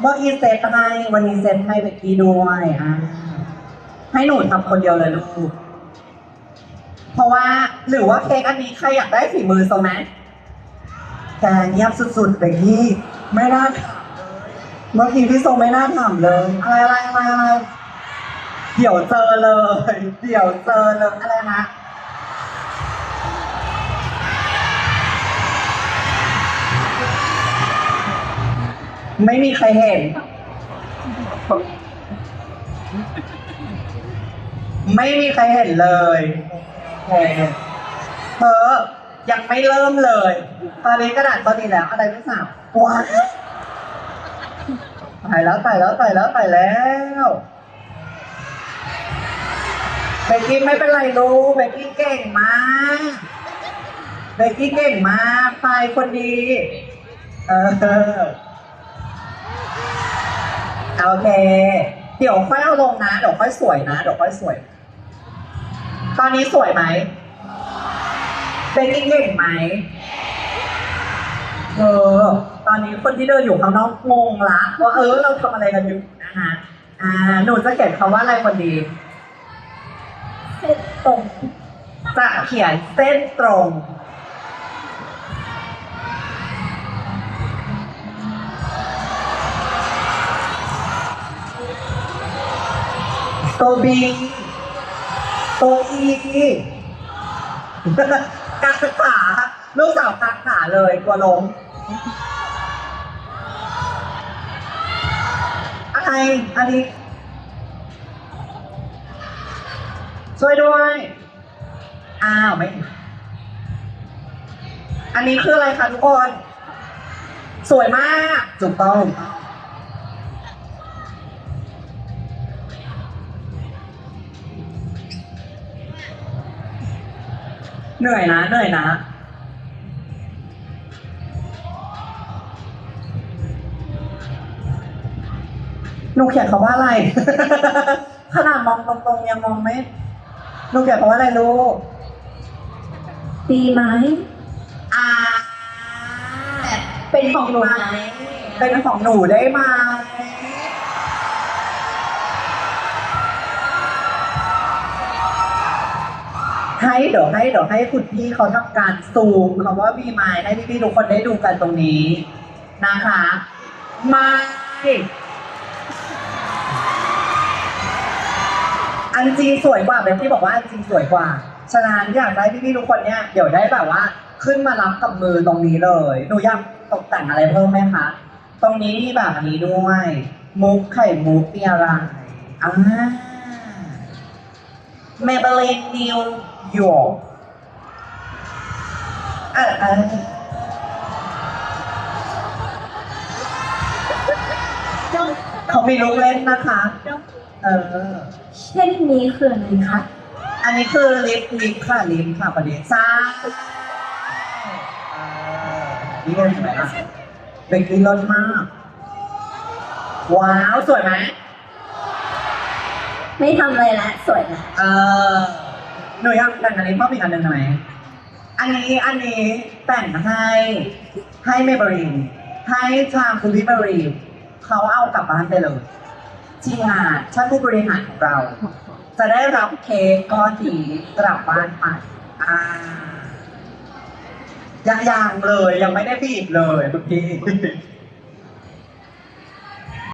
เมื่อกี้เซตให้วันนี้เซตให้เบกกี้ด้วยอะให้หนูทำคนเดียวเลยลูก เพราะว่าหรือว่าเค้กอันนี้ใครอยากได้ฝีมือโซไหมแกเงียบสุดๆเบกกี้ไม่น่าถามเมื่อกี้พี่โซไม่น่าถามเลย อะไรอะไรอะไรอะไรเดี๋ยวเจอเลย เดี๋ยวเจอเลยอะไรนะ ไม่มีใครเห็น ไม่มีใครเห็นเลยเคเธอยังไม่เริ่มเลย ตอนนี้กระดาษตอนนี้แล้ว อะไรไม่ทราบว้ายตายแล้วตายแล้วตายแล้วตายแล้วเบกกี้ไม่เป็นไรลูกเบกกี้เก่งมากเบกกี้เก่งมากไปคนดี เออ โอเค เดี๋ยวค่อยเอาลงนะ เดี๋ยวค่อยสวยนะ เดี๋ยวค่อยสวย ตอนนี้สวยไหมเบกกิ้งเก่งไหมเออ ตอนนี้คนที่เดินอยู่ข้างนอกงงละว่าเออเราทำอะไรกันอยู่นะคะอ่า หนูจะเขียนคำว่าอะไรคนดี เส้นตรง จะเขียนเส้นตรง ตัวบีตัวอีกักขาลูกสาวกักขาเลยกลัวล้มอะไรอันนี้ช่วยด้วย อ้าวไม่ อันนี้คืออะไรคะทุกคน สวยมากถูกต้อง เหนื่อยนะเหนื่อยนะ หนูเขียนคำว่าอะไร ขนาดมองตรงๆยังมองไม่ หนูเขียนคำว่าอะไรลูกดีไหมอ่า เป็นของหนูไหมเป็นของหนูได้ไหม ให้เดี๋ยวให้เดี๋ยวให้คุณพี่เขาทำการซูมคำว่าบีไมายให้พี่ๆทุกคนได้ดูกันตรงนี้นะคะมาอันจริงสวยกว่าแบบที่บอกว่าอันจริงสวยกว่า ฉะนั้นอยากได้พี่ๆทุกคนเนี่ยเดี๋ยวได้แบบว่า ขึ้นมารับกับมือตรงนี้เลยหนูอยากตกแต่งอะไรเพิ่มไหมคะ ตรงนี้มีแบบนี้ด้วย มุกไข่มุกมีอะไรอ่า Maybelline New York เออเออเขามีลูกเล่นนะคะ เออ เช่นนี้คืออะไรคะ อันนี้คือลิปลิปค่ะลิปค่ะประเดี๋ยวซ่าเออนี่เห็นไหมล่ะเบกกี้รสมาก ว้าว สวยไหม ไม่ทำอะไรละสวยนะเออหนูอยากแต่งอันนี้เพิ่มอีกอันหนึ่งได้ไมอันนี้อันนี้แต่งให้ให้เมเบรีนให้ทางคุณวิเบรีนเขาเอากลับบ้านไปเลยทีมงานท่านผู้บริหารของเรา จะได้รับเค้กก้อนนี้กลับบ้านไปอ่ายังยังเลยยังไม่ได้บีบเลยเมื่อกี้